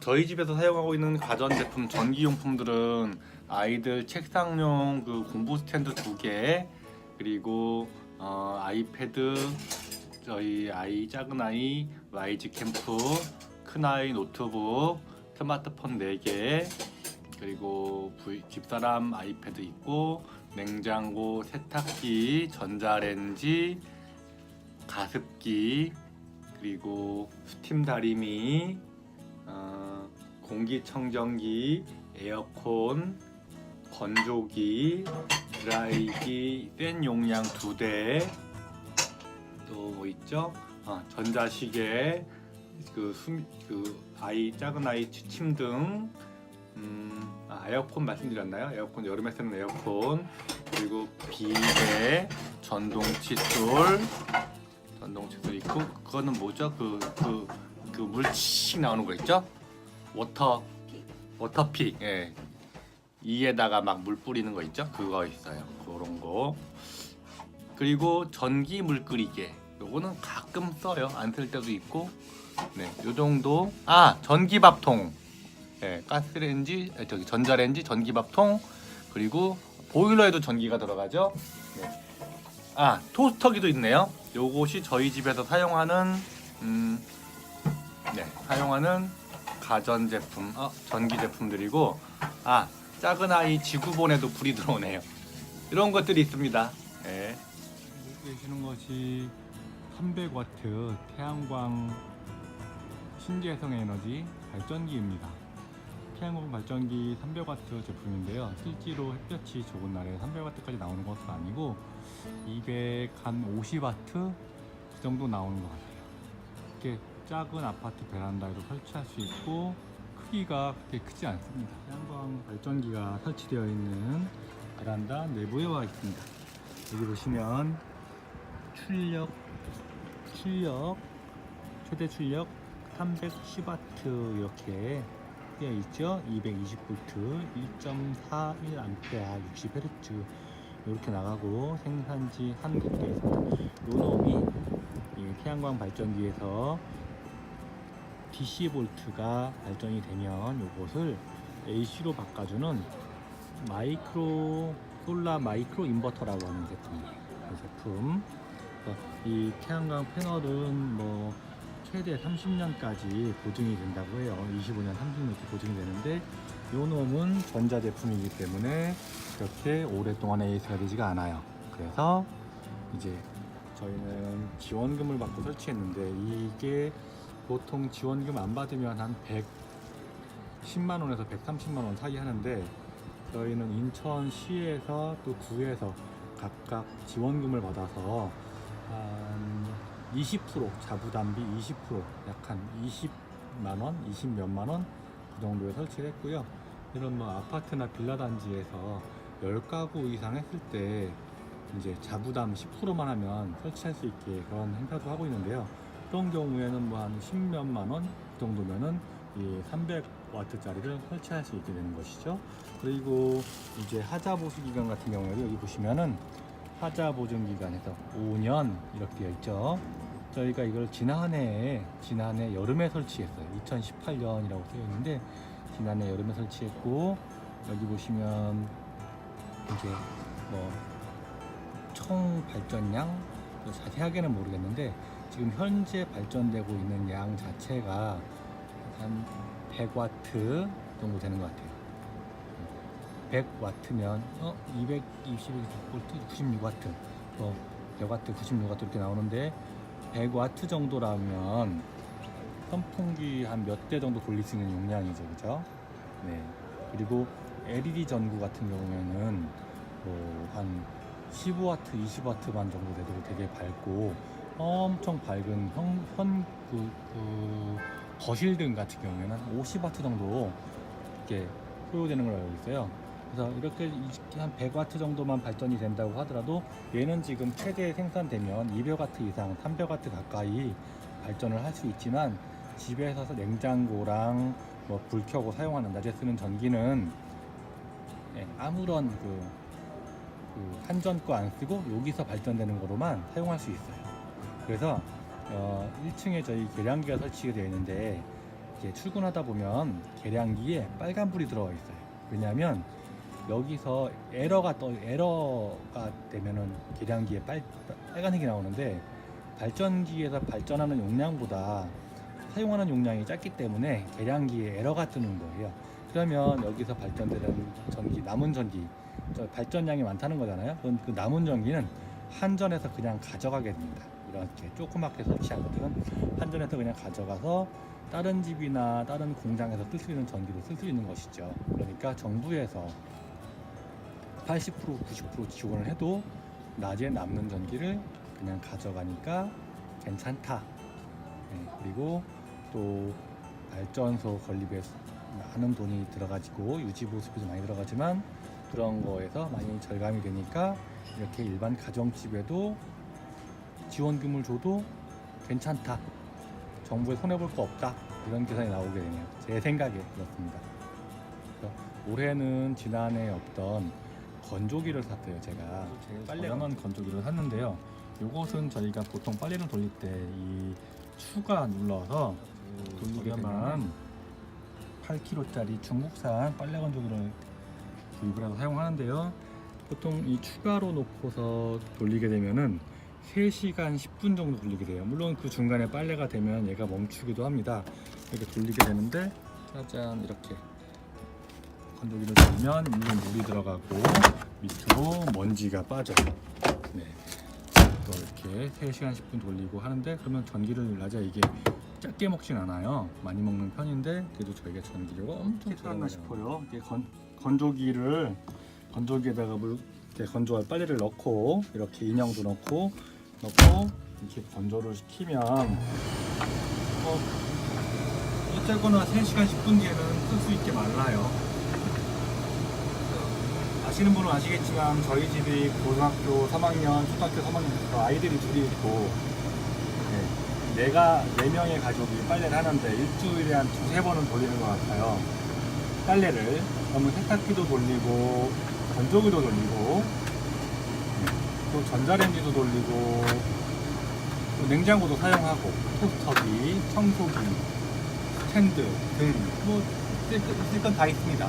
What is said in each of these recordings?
저희 집에서 사용하고 있는 가전 제품 전기용품들은 아이들 책상용 그 공부 스탠드 두 개, 그리고 어, 아이패드, 저희 아이 작은 아이 YG 캠프, 큰 아이 노트북, 스마트폰 4개, 그리고 집사람 아이패드 있고 냉장고, 세탁기, 전자레인지, 가습기, 그리고 스팀 다리미, 어, 공기청정기, 에어컨, 건조기, 드라이기, 팬 용량 두 대, 또 뭐 있죠? 어, 전자시계, 그, 수, 그 아이 작은 아이 취침 등, 음, 아, 에어컨 말씀드렸나요? 에어컨 여름에 쓰는 에어컨, 그리고 비데, 전동 칫솔, 전동 칫솔 있고 그거는 뭐죠? 그 그 그 물씩 나오는 거 있죠? 워터 워터픽 예. 이에다가 막 물 뿌리는 거 있죠? 그거 있어요. 그런 거. 그리고 전기 물 끓이개. 요거는 가끔 써요. 안 쓸 때도 있고. 네, 요 정도. 아, 전기 밥통. 예, 가스레인지, 아, 저기 전자레인지, 전기 밥통. 그리고 보일러에도 전기가 들어가죠. 네. 아, 토스터기도 있네요. 요것이 저희 집에서 사용하는 음, 네, 사용하는 가전 제품, 어, 전기 제품들이고, 아, 작은 아이 지구본에도 불이 들어오네요. 이런 것들이 있습니다. 네. 계시는 것이 300와트 태양광 신재생 에너지 발전기입니다. 태양광 발전기 300와트 제품인데요. 실제로 햇볕이 좋은 날에 300와트까지 나오는 것은 아니고 200 한 50와트 그 정도 나오는 것 같아요. 이렇게 작은 아파트 베란다에도 설치할 수 있고 크기가 그렇게 크지 않습니다. 태양광 발전기가 설치되어 있는 베란다 내부에 와 있습니다. 여기 보시면 출력 출력 최대 출력 310와트 이렇게 되어 있죠 220V 1.41A 60Hz 이렇게 나가고 생산지 한국에 있습니다 요 놈이 이 태양광 발전기에서 DC 볼트가 발전이 되면 요것을 AC로 바꿔주는 마이크로 솔라 마이크로 인버터라고 하는 제품이에요. 그 제품. 이 태양광 패널은 뭐 최대 30년까지 보증이 된다고 해요. 25년, 30년 이렇게 보증이 되는데 요 놈은 전자 제품이기 때문에 그렇게 오랫동안 AS가 되지가 않아요. 그래서 이제 저희는 지원금을 받고 설치했는데 이게 보통 지원금 안 받으면 한 110만 원에서 130만 원 사이 하는데 저희는 인천시에서 또 구에서 각각 지원금을 받아서 한 20% 자부담비 20%약 한 20만 원, 20 몇만 원 그 정도에 설치를 했고요. 이런 뭐 아파트나 빌라 단지에서 10가구 이상 했을 때 이제 자부담 10%만 하면 설치할 수 있게 그런 행사도 하고 있는데요. 그런 경우에는 뭐 한 10몇만 원 정도면은 이 300와트짜리를 설치할 수 있게 되는 것이죠. 그리고 이제 하자 보수 기간 같은 경우에도 여기 보시면은 하자 보증 기간에서 5년 이렇게 되어 있죠. 저희가 이걸 지난해 지난해 여름에 설치했어요. 2018년이라고 쓰여 있는데 지난해 여름에 설치했고 여기 보시면 이제 뭐 총 발전량 또 자세하게는 모르겠는데 지금 현재 발전되고 있는 양 자체가 한 100와트 정도 되는 것 같아요. 100와트면 어 221V 96와트, 뭐 100와트, 96와트 이렇게 나오는데 100와트 정도라면 선풍기 한 몇 대 정도 돌릴 수 있는 용량이죠, 그죠? 네. 그리고 LED 전구 같은 경우에는 뭐 한 15와트, 20와트만 정도 돼도 되게 밝고 엄청 밝은 현, 현 그, 그 거실등 같은 경우에는 한 50와트 정도 이렇게 소요되는 걸 알고 있어요. 그래서 이렇게 이- 한 100와트 정도만 발전이 된다고 하더라도 얘는 지금 최대 생산되면 200와트 이상, 300와트 가까이 발전을 할 수 있지만 집에서 냉장고랑 뭐 불 켜고 사용하는 낮에 쓰는 전기는 예, 아무런 그, 그 한전 거 안 쓰고 여기서 발전되는 거로만 사용할 수 있어요. 그래서 어, 1층에 저희 계량기가 설치가 되어 있는데 이제 출근하다 보면 계량기에 빨간불이 들어가 있어요. 왜냐하면 여기서 에러가 떠 에러가 되면은 계량기에 빨 빨간색이 나오는데 발전기에서 발전하는 용량보다 사용하는 용량이 작기 때문에 계량기에 에러가 뜨는 거예요. 그러면 여기서 발전되는 전기 남은 전기 저 발전량이 많다는 거잖아요. 그 남은 전기는 한전에서 그냥 가져가게 됩니다. 이렇게 조그맣게 것들은 한전에서 그냥 가져가서 다른 집이나 다른 공장에서 쓸 수 있는 전기로 쓸 수 있는 것이죠. 그러니까 정부에서 80% 90% 지원을 해도 낮에 남는 전기를 그냥 가져가니까 괜찮다. 네, 그리고 또 발전소 건립에 많은 돈이 들어가지고 유지 보수비도 많이 들어가지만 그런 거에서 많이 절감이 되니까 이렇게 일반 가정집에도 지원금을 줘도 괜찮다. 정부에 손해 볼 거 없다. 이런 계산이 나오게 되네요. 제 생각에 그렇습니다. 올해는 지난해 없던 건조기를 샀어요. 제가 저렴한 건조기를 샀는데요. 이것은 저희가 보통 빨래를 돌릴 때 이 추가 눌러서 돌리게 되면 8kg짜리 중국산 빨래 건조기를 구입을 해서 사용하는데요. 보통 이 추가로 놓고서 돌리게 되면은 3시간 10분 정도 돌리게 돼요. 물론 그 중간에 빨래가 되면 얘가 멈추기도 합니다. 이렇게 돌리게 되는데 짜잔 이렇게 건조기를 돌리면 물론 물이 들어가고 밑으로 먼지가 빠져요. 네. 또 이렇게 3시간 10분 돌리고 하는데 그러면 전기를 낮에 이게 작게 먹진 않아요. 많이 먹는 편인데 그래도 저희가 전기료가 엄청 들어갔나 싶어요. 이게 건, 건조기를 건조기에다가 물 건조할 빨래를 넣고 이렇게 인형도 넣고 넣고 이렇게 건조를 시키면 어, 어쨌거나 3시간 10분 뒤에는 쓸 수 있게 말라요. 아시는 분은 아시겠지만 저희 집이 고등학교 3학년, 초등학교 3학년 아이들이 둘이 있고 네, 내가 네 명의 가족이 빨래를 하는데 일주일에 한 두세 번은 돌리는 것 같아요. 빨래를 그러면 세탁기도 돌리고 건조기도 돌리고 전자레인지도 돌리고 또 냉장고도 사용하고 토스터기, 청소기, 스탠드 등뭐 있을 건 다 있습니다.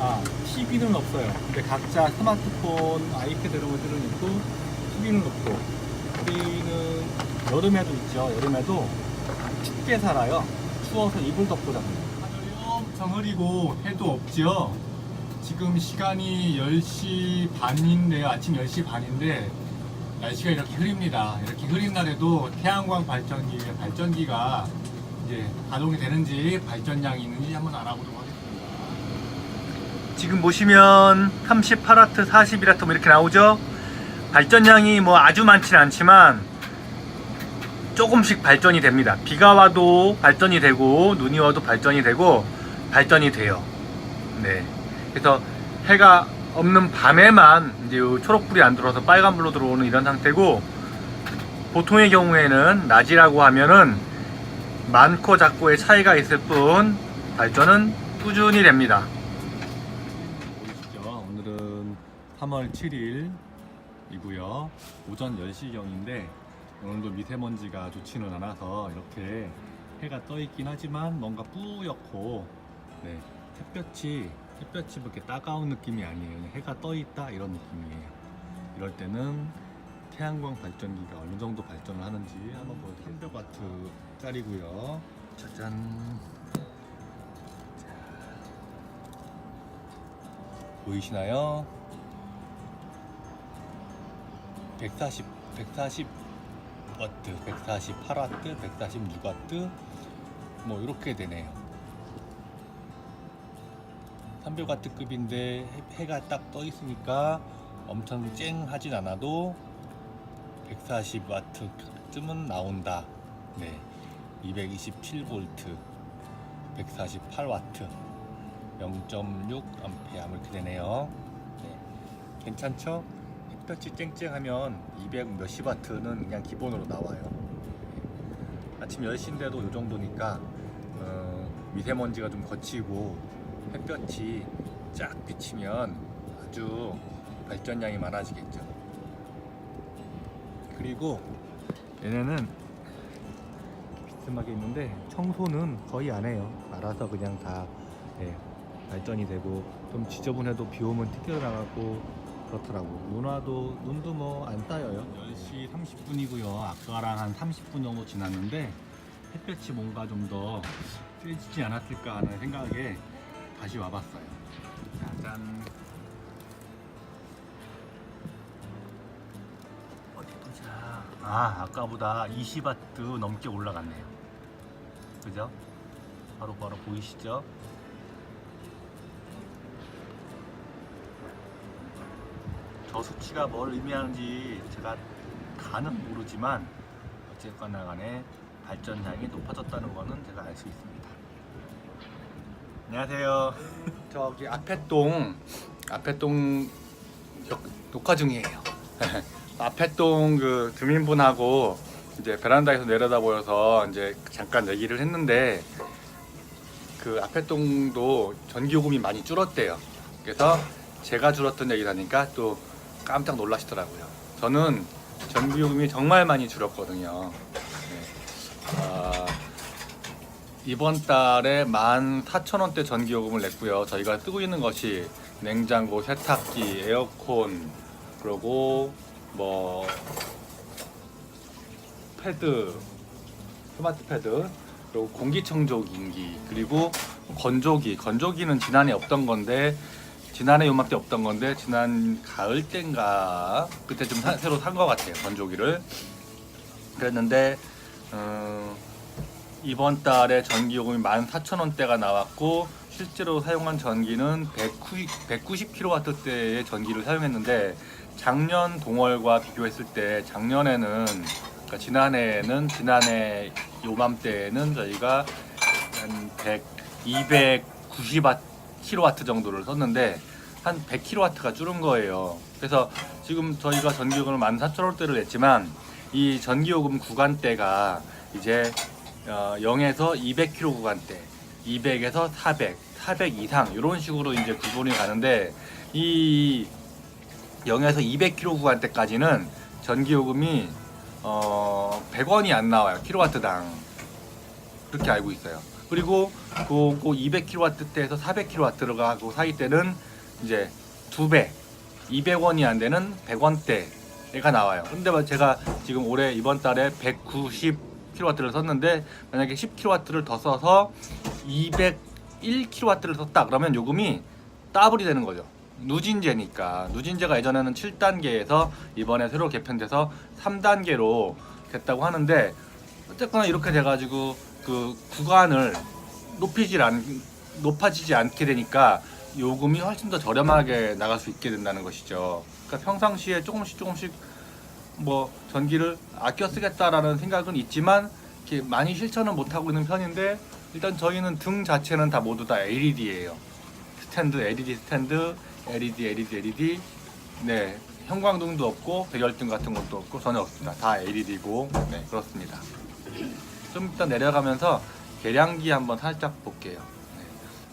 아, TV는 없어요. 근데 각자 스마트폰, 아이패드 이런 것들은 있고, TV는 없고, 우리는 여름에도 있죠. 여름에도 춥게 살아요. 추워서 이불 덮고 잡니다. 하늘이 엄청 흐리고 해도 없지요. 지금 시간이 10시 반인데요. 아침 10시 반인데 날씨가 이렇게 흐립니다. 이렇게 흐린 날에도 태양광 발전기, 발전기가 이제 가동이 되는지 발전량이 있는지 한번 알아보도록 하겠습니다. 지금 보시면 38와트, 41와트 뭐 이렇게 나오죠? 발전량이 뭐 아주 많지는 않지만 조금씩 발전이 됩니다. 비가 와도 발전이 되고 눈이 와도 발전이 되고 발전이 돼요. 네. 그래서 해가 없는 밤에만 이제 요 초록불이 안 들어와서 빨간불로 들어오는 이런 상태고 보통의 경우에는 낮이라고 하면은 많고 작고의 차이가 있을 뿐 발전은 꾸준히 됩니다. 보이시죠? 오늘은 3월 7일이고요. 오전 10시경인데 오늘도 미세먼지가 좋지는 않아서 이렇게 해가 떠 있긴 하지만 뭔가 뿌옇고 네, 햇볕이 햇볕이 그렇게 따가운 느낌이 아니에요. 해가 떠 있다 이런 느낌이에요. 이럴 때는 태양광 발전기가 어느 정도 발전을 하는지 한번 보여드릴게요. 300와트 짜리고요. 짜잔. 보이시나요? 140, 140 와트, 148 와트, 146 와트 뭐 이렇게 되네요. 300와트급인데 해가 딱 떠 있으니까 엄청 쨍하진 않아도 140와트쯤은 나온다. 네. 227V, 148와트, 0.6 암페어 이렇게 되네요. 네. 괜찮죠? 햇볕이 쨍쨍하면 200 몇십 와트는 그냥 기본으로 나와요. 네. 아침 10시인데도 이 정도니까 어, 미세먼지가 좀 거치고 햇볕이 쫙 비치면 아주 발전량이 많아지겠죠. 그리고 얘네는 비스듬하게 있는데 청소는 거의 안 해요. 알아서 그냥 다 예, 발전이 되고 좀 지저분해도 비 오면 튀겨 나가고 그렇더라고. 눈화도 눈도 뭐 안 따여요. 10시 30분이고요. 아까랑 한 30분 정도 지났는데 햇볕이 뭔가 좀 더 세지지 않았을까 하는 생각에 다시 와봤어요. 짠. 어디 보자. 아, 아까보다 20와트 넘게 올라갔네요. 그죠? 바로 바로 보이시죠? 저 수치가 뭘 의미하는지 제가 다는 모르지만 어쨌거나 간에 발전량이 높아졌다는 거는 제가 알 수 있습니다. 안녕하세요. 저기 앞에 동 앞에 동 역- 녹화 중이에요. 앞에 동그 주민분하고 이제 베란다에서 내려다 보여서 이제 잠깐 얘기를 했는데 그 앞에 동도 전기요금이 많이 줄었대요. 그래서 제가 줄었던 얘기를 하니까 또 깜짝 놀라시더라고요. 저는 전기요금이 정말 많이 줄었거든요. 네. 아, 이번 달에 14,000원대 전기요금을 냈고요. 저희가 쓰고 있는 것이 냉장고, 세탁기, 에어컨, 그리고 뭐 패드, 스마트 패드, 그리고 공기청정기, 그리고 건조기. 건조기는 지난해 없던 건데 지난해 요맘때 없던 건데 지난 가을 땐가 그때 좀 사- 새로 산 것 같아요 건조기를 그랬는데 어, 이번 달에 전기요금이 14,000원대가 나왔고 실제로 사용한 전기는 190, 190kW대의 전기를 사용했는데 작년 동월과 비교했을 때 작년에는 그러니까 지난해에는 지난해 요맘때에는 저희가 한 100, 290kW 정도를 썼는데 한 100kW가 줄은 거예요. 그래서 지금 저희가 전기요금을 14,000원대를 냈지만 이 전기요금 구간대가 이제 어, 0에서 200km 구간대, 200에서 400, 400 이상 이런 식으로 이제 구분이 가는데 이 0에서 200km 구간대까지는 전기요금이 어, 100원이 안 나와요 킬로와트당 그렇게 알고 있어요. 그리고 그, 그 200kW대에서 400kW를 가고 사이 때는 이제 두 배, 200원이 안 되는 100원대가 나와요. 근데 뭐 제가 지금 올해 이번 달에 190kW를 썼는데 만약에 10kW를 더 써서 201kW를 썼다 그러면 요금이 더블이 되는 거죠. 누진제니까 누진제가 예전에는 7단계에서 이번에 새로 개편돼서 3단계로 됐다고 하는데 어쨌거나 이렇게 돼가지고 그 구간을 높이질 않 높아지지 않게 되니까 요금이 훨씬 더 저렴하게 나갈 수 있게 된다는 것이죠. 그러니까 평상시에 조금씩 조금씩 뭐 전기를 아껴 쓰겠다라는 생각은 있지만 이렇게 많이 실천은 못 하고 있는 편인데 일단 저희는 등 자체는 다 모두 다 LED예요. 스탠드 LED 스탠드 LED LED LED 네 형광등도 없고 배열등 같은 것도 없고 전혀 없습니다. 다 LED고 네 그렇습니다. 좀 이따 내려가면서 계량기 한번 살짝 볼게요. 네.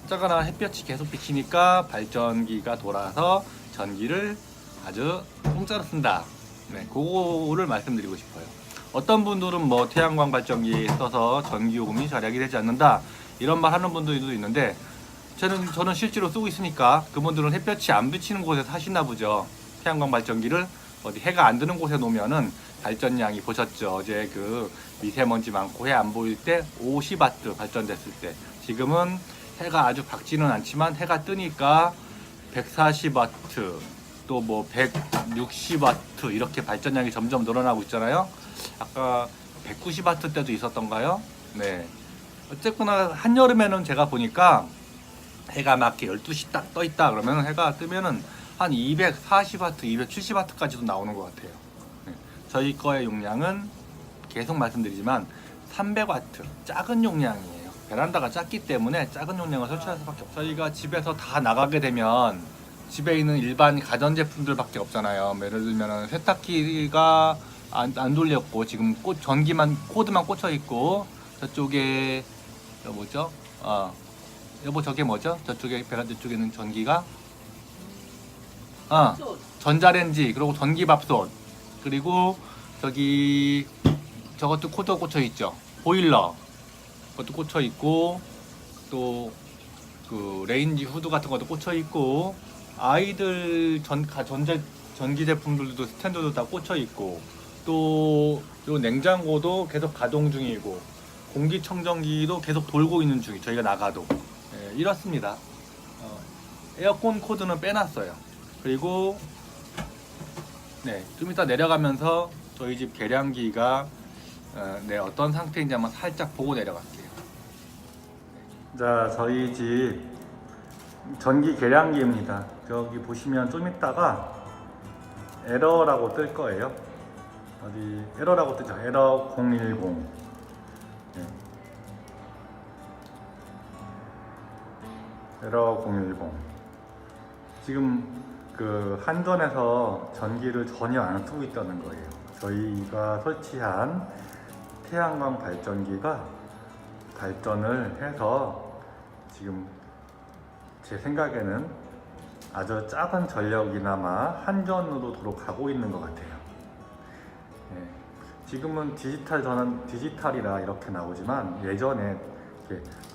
어쨌거나 햇볕이 계속 비치니까 발전기가 돌아서 전기를 아주 공짜로 쓴다. 네, 그거를 말씀드리고 싶어요. 어떤 분들은 뭐 태양광 발전기 써서 전기 요금이 절약이 되지 않는다 이런 말 하는 분들도 있는데 저는 저는 실제로 쓰고 있으니까 그분들은 햇볕이 안 비치는 곳에 사시나 보죠. 태양광 발전기를 어디 해가 안 드는 곳에 놓으면은 발전량이 보셨죠. 어제 그 미세먼지 많고 해 안 보일 때 50와트 발전됐을 때 지금은 해가 아주 밝지는 않지만 해가 뜨니까 140와트 또 뭐 160와트 이렇게 발전량이 점점 늘어나고 있잖아요. 아까 190와트 때도 있었던가요? 네. 어쨌거나 한여름에는 제가 보니까 해가 막 이렇게 12시 딱 떠 있다 그러면 해가 뜨면은 한 240와트, 270와트까지도 나오는 것 같아요. 네. 저희 거의 용량은 계속 말씀드리지만 300와트 작은 용량이에요. 베란다가 작기 때문에 작은 용량을 설치할 수밖에 없어요. 저희가 집에서 다 나가게 되면 집에 있는 일반 가전 제품들밖에 없잖아요. 뭐 예를 들면 세탁기가 안, 안 돌렸고 지금 꽃 전기만 코드만 꽂혀 있고 저쪽에 저 뭐죠? 어 여보 저게 뭐죠? 저쪽에 베란다 쪽에는 전기가 어 전자레인지 그리고 전기밥솥 그리고 저기 저것도 코드 꽂혀 있죠 보일러 것도 꽂혀 있고 또 그 레인지 후드 같은 것도 꽂혀 있고 아이들 전 가- 전자 전기 제품들도 스탠드도 다 꽂혀 있고 또 요 냉장고도 계속 가동 중이고 공기청정기도 계속 돌고 있는 중이 저희가 나가도 예, 이렇습니다. 어, 에어컨 코드는 빼놨어요. 그리고 네, 좀 이따 내려가면서 저희 집 계량기가 어, 네, 어떤 상태인지 한번 살짝 보고 내려갈게요. 자, 저희 집 전기 계량기입니다. 저기 보시면 좀 이따가 에러라고 뜰 거예요. 어디 에러라고 뜨죠? 에러 010. 네. 에러 010. 지금 그 한전에서 전기를 전혀 안 쓰고 있다는 거예요. 저희가 설치한 태양광 발전기가 발전을 해서 지금 제 생각에는 아주 작은 전력이나마 한전으로 도로 가고 있는 것 같아요. 예. 지금은 디지털 전환 디지털이라 이렇게 나오지만 예전에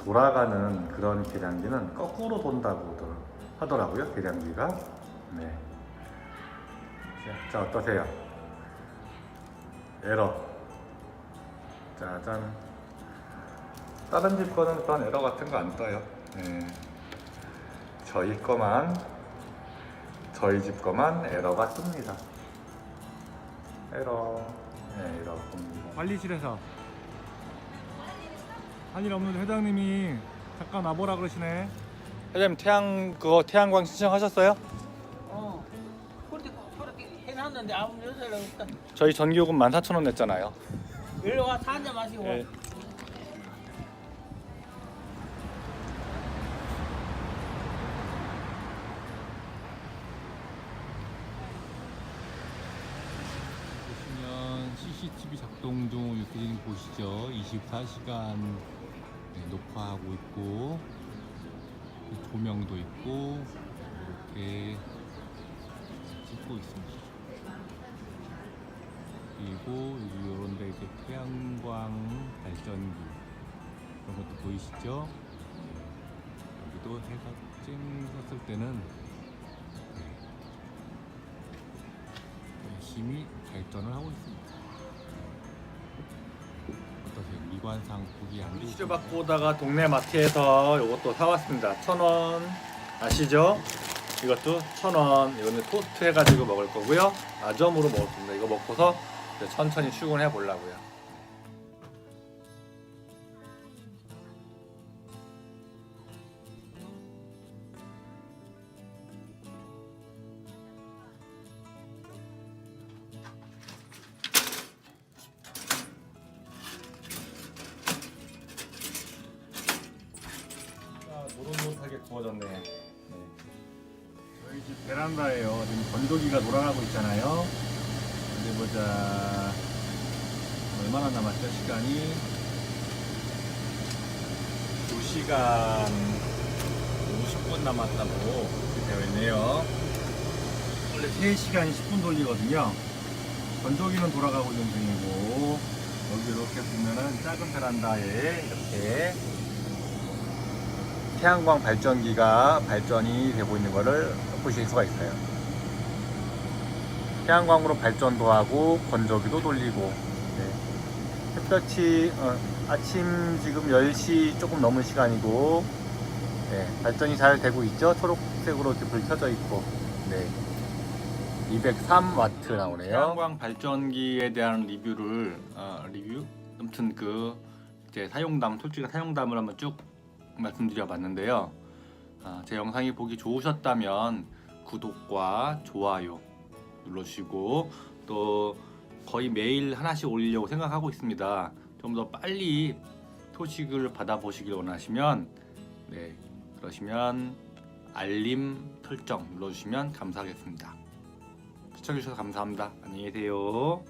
돌아가는 그런 계량기는 거꾸로 돈다고 하더라고요 계량기가. 네. 자, 자 어떠세요? 에러. 짜잔. 다른 집 거는 그런 에러 같은 거 안 떠요. 네. 저희 거만 저희 집 거만 에러가 뜹니다. 에러. 네, 에러 봅니다. 관리실에서 할 일 없는데 회장님이 잠깐 와보라 그러시네. 회장님 태양 그거 태양광 신청하셨어요? 어. 그렇게 그렇게 해놨는데 아무 요새는 없다. 저희 전기요금 14,000원 냈잖아요. 일로 와서 앉아 마시고. 예. 보시죠. 24시간 녹화하고 있고 조명도 있고 이렇게 찍고 있습니다. 그리고 이런 데 이제 태양광 발전기 그런 것도 보이시죠? 네. 여기도 해가 쨍 섰을 때는 네. 열심히 발전을 하고 있습니다. 미관상 보기 안 퀴즈 좋으세요? 받고 오다가 동네 마트에서 이것도 사왔습니다. 천 원. 아시죠? 이것도 천 원. 이거는 토스트 해가지고 먹을 거고요. 아점으로 먹었습니다. 이거 먹고서 이제 천천히 출근해 보려고요. 시간이 2시간 50분 남았다고 되어 있네요. 원래 3시간 10분 돌리거든요. 건조기는 돌아가고 있는 중이고 여기 이렇게 보면은 작은 베란다에 이렇게 태양광 발전기가 발전이 되고 있는 것을 보실 수가 있어요. 태양광으로 발전도 하고 건조기도 돌리고 네. 햇볕이 어, 아침 지금 10시 조금 넘은 시간이고 네, 발전이 잘 되고 있죠. 초록색으로 이렇게 불 켜져 있고 네. 203와트 나오네요. 태양광 발전기에 대한 리뷰를 어, 리뷰 아무튼 그 이제 사용담 솔직히 사용담을 한번 쭉 말씀드려 봤는데요. 아, 제 영상이 보기 좋으셨다면 구독과 좋아요 눌러주시고 또 거의 매일 하나씩 올리려고 생각하고 있습니다. 좀 더 빨리 소식을 받아보시길 원하시면 네 그러시면 알림 설정 눌러주시면 감사하겠습니다. 시청해주셔서 감사합니다. 안녕히 계세요.